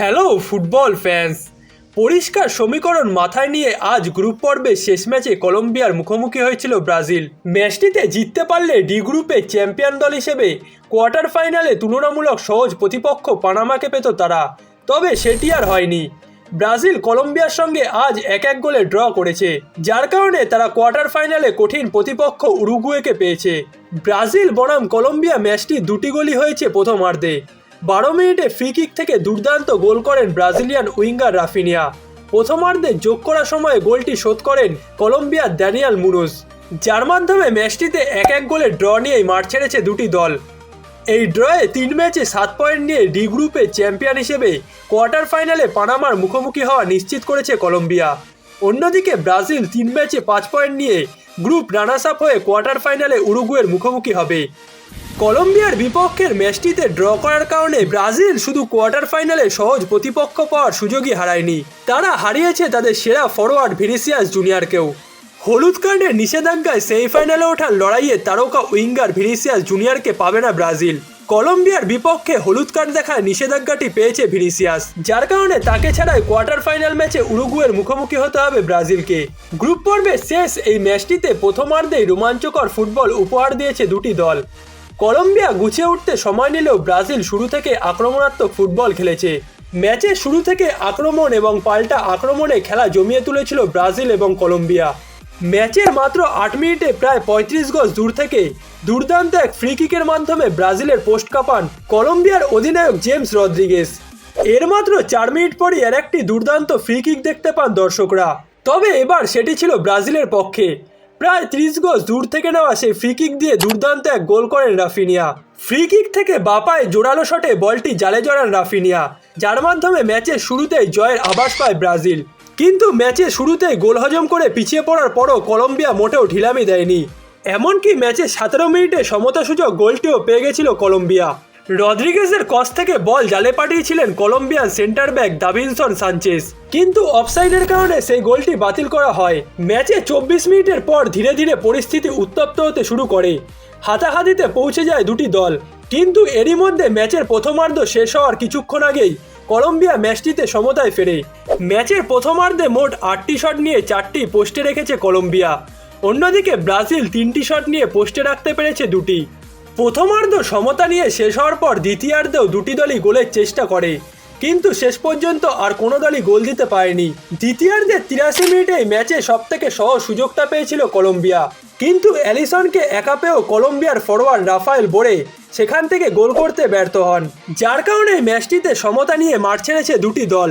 Hello football fans পরিষ্কার সমীকরণ মাথায় নিয়ে আজ গ্রুপ পর্বে শেষ ম্যাচে কলম্বিয়ার মুখোমুখি হয়েছিল ব্রাজিল। ম্যাচটিতে জিততে পারলে ডি গ্রুপে চ্যাম্পিয়ন দল হিসেবে কোয়ার্টার ফাইনালে তুলনামূলক সহজ প্রতিপক্ষ পানামাকে পেত তারা। তবে সেটি আর হয়নি। ব্রাজিল কলম্বিয়ার সঙ্গে আজ এক এক গোলে ড্র করেছে, যার কারণে তারা কোয়ার্টার ফাইনালে কঠিন প্রতিপক্ষ উরুগুয়েকে পেয়েছে। ব্রাজিল বনাম কলম্বিয়া ম্যাচটি দুটি গোলই হয়েছে প্রথমার্ধে। বারো মিনিটে ফ্রি কিক থেকে দুর্দান্ত গোল করেন ব্রাজিলিয়ান উইঙ্গার রাফিনিয়া। প্রথমার্ধে যোগ করার সময় গোলটি শোধ করেন কলম্বিয়ার ড্যানিয়াল মুনুজ। যার মাধ্যমে ম্যাচটিতে এক এক গোলে ড্র নিয়েই মাঠ ছেড়েছে দুটি দল। এই ড্রয়ে তিন ম্যাচে সাত পয়েন্ট নিয়ে ডি গ্রুপে চ্যাম্পিয়ন হিসেবে কোয়ার্টার ফাইনালে পানামার মুখোমুখি হওয়া নিশ্চিত করেছে কলম্বিয়া। অন্যদিকে ব্রাজিল তিন ম্যাচে পাঁচ পয়েন্ট নিয়ে গ্রুপ রানার্স আপ হয়ে কোয়ার্টার ফাইনালে উরুগুয়ের মুখোমুখি হবে। কলম্বিয়ার বিপক্ষের ম্যাচটিতে ড্র করার কারণে ব্রাজিল শুধু কোয়ার্টার ফাইনালে সহজ প্রতিপক্ষ পাওয়ার সুযোগই হারায়নি। তারা হারিয়েছে তাদের সেরা ফরোয়ার্ড ভিনিসিয়াস জুনিয়রকেও। হলুদ কার্ডের নিষেধাজ্ঞায় সেমিফাইনালে ওঠার লড়াইয়ে তারকা উইঙ্গার ভিনিসিয়াস জুনিয়রকে পাবে না ব্রাজিল। কলম্বিয়ার বিপক্ষে হলুদ কার্ড দেখায় নিষেধাজ্ঞাটি পেয়েছে ভিনিসিয়াস, যার কারণে তাকে ছাড়াই কোয়ার্টার ফাইনাল ম্যাচে উরুগুয়ের মুখোমুখি হতে হবে ব্রাজিলকে। গ্রুপ পর্বে শেষ এই ম্যাচটিতে প্রথমার্ধেই রোমাঞ্চকর ফুটবল উপহার দিয়েছে দুটি দল। কলম্বিয়া গুছিয়ে উঠতে সময় নিলেও ব্রাজিল শুরু থেকে আক্রমণাত্মক ফুটবল খেলেছে। ম্যাচের শুরু থেকে আক্রমণ এবং পাল্টা আক্রমণে খেলা জমিয়ে তুলেছিল ব্রাজিল এবং কলম্বিয়া। ম্যাচের মাত্র আট মিনিটে প্রায় পঁয়ত্রিশ গজ দূর থেকে দুর্দান্ত এক ফ্রি কিকের মাধ্যমে ব্রাজিলের পোস্ট কাপান কলম্বিয়ার অধিনায়ক জেমস রদ্রিগেস এর মাত্র চার মিনিট পরই এর একটি দুর্দান্ত ফ্রি কিক দেখতে পান দর্শকরা। তবে এবার সেটি ছিল ব্রাজিলের পক্ষে। প্রায় ত্রিশ গজ দূর থেকে নেওয়া সেই ফ্রি কিক দিয়ে দুর্দান্ত এক গোল করেন রাফিনিয়া। ফ্রি কিক থেকে বাপায় জোরালো শটে বলটি জালে জড়ান রাফিনিয়া। যার মাধ্যমে ম্যাচের শুরুতেই জয়ের আভাস পায় ব্রাজিল। কিন্তু ম্যাচের শুরুতেই গোল হজম করে পিছিয়ে পড়ার পরও কলম্বিয়া মোটেও ঢিলামি দেয়নি। এমনকি ম্যাচের সতেরো মিনিটে সমতা সুযোগ গোলটিও পেয়ে গেছিল কলম্বিয়া। রদ্রিগেজের কস থেকে বল জালে পাঠিয়েছিলেন Colombian centre back Davinson Sanchez কিন্তু অফসাইডের কারণে সেই গোলটি বাতিল করা হয়। ম্যাচে চব্বিশ মিনিটের পর ধীরে ধীরে পরিস্থিতি উত্তপ্ত হতে শুরু করে। হাতাহাতিতে পৌঁছে যায় দুটি দল। কিন্তু এরই মধ্যে ম্যাচের প্রথমার্ধ শেষ হওয়ার কিছুক্ষণ আগেই কলম্বিয়া ম্যাচটিতে সমতায় ফেরে। ম্যাচের প্রথমার্ধে মোট আটটি শট নিয়ে চারটি পোস্টে রেখেছে কলম্বিয়া। অন্যদিকে ব্রাজিল তিনটি শট নিয়ে পোস্টে রাখতে পেরেছে দুটি। প্রথমার্ধ সমতা নিয়ে শেষ হওয়ার পর দ্বিতীয়ার্ধেও দুটি দলই গোলের চেষ্টা করে। কিন্তু শেষ পর্যন্ত আর কোনো দলই গোল দিতে পারেনি। দ্বিতীয়ার্ধে তিরাশি মিনিটেই ম্যাচে সবথেকে সহজ সুযোগটা পেয়েছিল কলম্বিয়া। কিন্তু অ্যালিসনকে একা পেয়েও কলম্বিয়ার ফরোয়ার্ড রাফায়েল বোরে সেখান থেকে গোল করতে ব্যর্থ হন। যার কারণে ম্যাচটিতে সমতা নিয়ে মাঠ ছেড়েছে দুটি দল।